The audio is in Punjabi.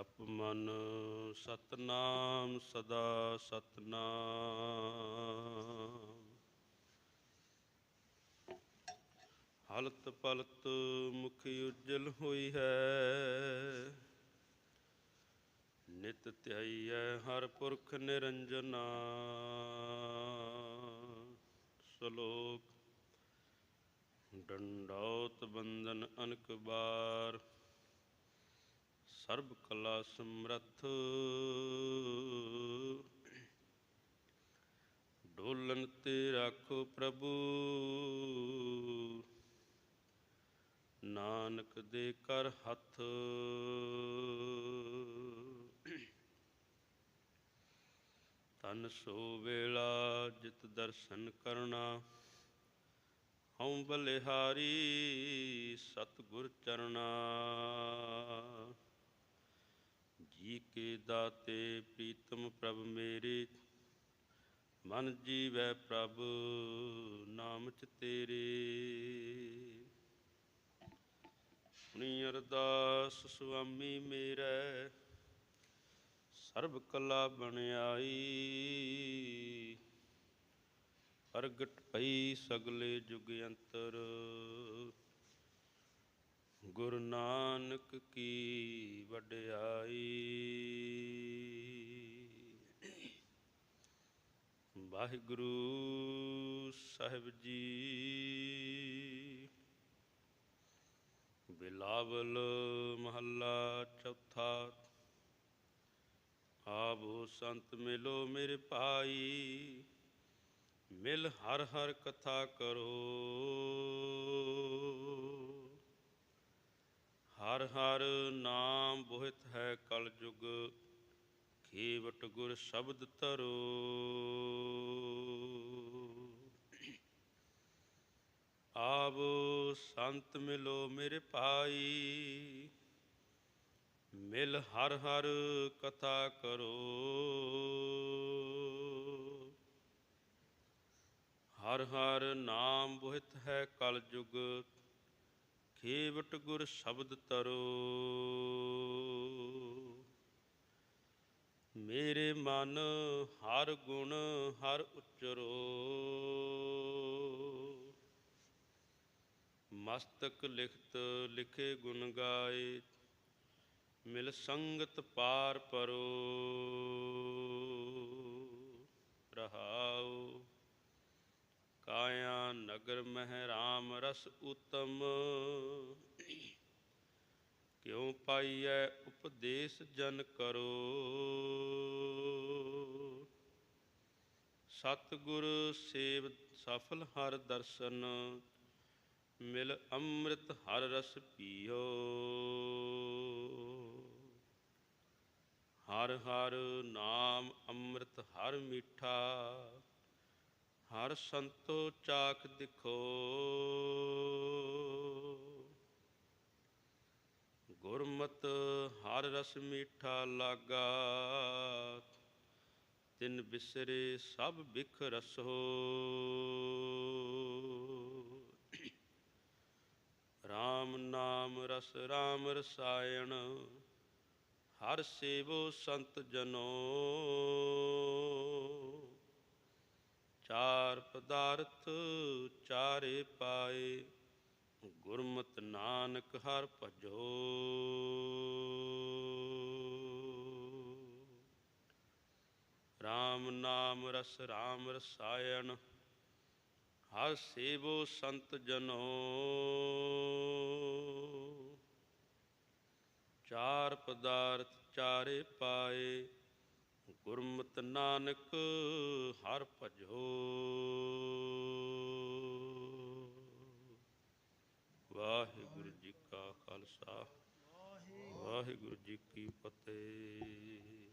ਜਪ ਮਨ ਸਤਨਾਮ ਸਦਾ ਸਤਨਾਮ। ਹਲਤ ਪਲਤ ਮੁਖ ਉਜਲ ਹੋਈ ਹੈ। ਨਿਤ ਧਿਆਈਐ ਹਰ ਪੁਰਖ ਨਿਰੰਜਨਾ। ਸ਼ਲੋਕ, ਡੰਡੌਤ ਬੰਧਨ ਅਨਕ ਬਾਰ। ਸਰਬ ਕਲਾ ਸਮਰੱਥ ਡੋਲਨ ਤੇ ਰੱਖੋ ਪ੍ਰਭੂ। ਨਾਨਕ ਦੇ ਕਰ ਹੱਥ। ਤਨ ਸੋ ਵੇਲਾ ਜਿਤ ਦਰਸ਼ਨ ਕਰਨਾ। ਹਉ ਬਲਿਹਾਰੀ ਸਤਿਗੁਰ ਚਰਣਾ ਜੀ ਕੇ ਦਾਤੇ, ਪ੍ਰੀਤਮ ਪ੍ਰਭ ਮੇਰੇ, ਮਨ ਜੀਵੈ ਪ੍ਰਭ ਨਾਮ ਚ ਤੇਰੇ। ਸੁਣੀ ਅਰਦਾਸ, ਸੁਆਮੀ ਮੇਰਾ, ਸਰਬ ਕਲਾ ਬਣਾਈ ਪ੍ਰਗਟ ਪਈ ਸਗਲੇ ਜੁਗ ਅੰਤਰ। ਗੁਰੂ ਨਾਨਕ ਕੀ ਵਡਿਆਈ। ਵਾਹਿਗੁਰੂ ਸਾਹਿਬ ਜੀ, ਬਿਲਾਵਲ ਮਹੱਲਾ ਚੌਥਾ, ਆਵੋ ਸੰਤ ਮਿਲੋ ਮੇਰੇ ਭਾਈ, ਮਿਲ ਹਰ ਹਰ ਕਥਾ ਕਰੋ। ਹਰ ਹਰ ਨਾਮ ਬੋਹਿਤ ਹੈ ਕਲ ਜੁਗ, ਖੇਵਟ ਗੁਰ ਸ਼ਬਦ ਤਰੋ ਆਵੋ ਸੰਤ ਮਿਲੋ ਮੇਰੇ ਭਾਈ, ਮਿਲ ਹਰ ਹਰ ਕਥਾ ਕਰੋ। ਹਰ ਹਰ ਨਾਮ ਬੋਹਿਤ ਹੈ ਕਲ ਜੁਗ ਖੇਵਟ ਗੁਰ ਸ਼ਬਦ ਤਰੋ। ਮੇਰੇ ਮਨ ਹਰ ਗੁਣ ਹਰ ਉਚਰੋ। ਮਸਤਕ ਲਿਖਤ ਲਿਖੇ ਗੁਣ ਗਾਏ, ਮਿਲ ਸੰਗਤ ਪਾਰ ਪਰੋ। ਕਾਇਆ ਮਹਿ ਰਾਮ ਰਸ ਉਤਮ, ਕਿਉ ਪਾਈਐ ਉਪਦੇਸ਼ ਜਨ ਕਰੋ? ਸਤਿਗੁਰ ਸੇਵ ਸਫਲ ਹਰ ਦਰਸ਼ਨ, ਮਿਲ ਅੰਮ੍ਰਿਤ ਹਰ ਰਸ ਪੀਓ। ਹਰ ਹਰ ਨਾਮ ਅੰਮ੍ਰਿਤ ਹਰ ਮੀਠਾ ਹਰ ਸੰਤੋ ਚਾਖ ਦਿਖੋ। ਗੁਰਮਤ ਹਰ ਰਸ ਮੀਠਾ ਲਾਗਾ, ਤਿਨ ਬਿਸਰੇ ਸਭ ਬਿਖ ਰਸੋ। RAM ਨਾਮ ਰਸ RAM ਰਸਾਇਣ, ਹਰ ਸੇਵੋ ਸੰਤ ਜਨੋ। ਚਾਰ ਪਦਾਰਥ ਚਾਰੇ ਪਾਏ, ਗੁਰਮਤ ਨਾਨਕ ਹਰ ਭਜੋ। RAM ਨਾਮ ਰਸ RAM ਰਸਾਇਣ, ਹਰ ਸੇਵੋ ਸੰਤ ਜਨੋ। ਚਾਰ ਪਦਾਰਥ ਚਾਰੇ ਪਾਏ ਗੁਰਮਤ ਨਾਨਕ ਹਰ ਭਜੋ। ਵਾਹਿਗੁਰੂ ਜੀ ਕਾ ਖਾਲਸਾ ਵਾਹਿਗੁਰੂ ਜੀ ਕੀ ਫਤਿਹ।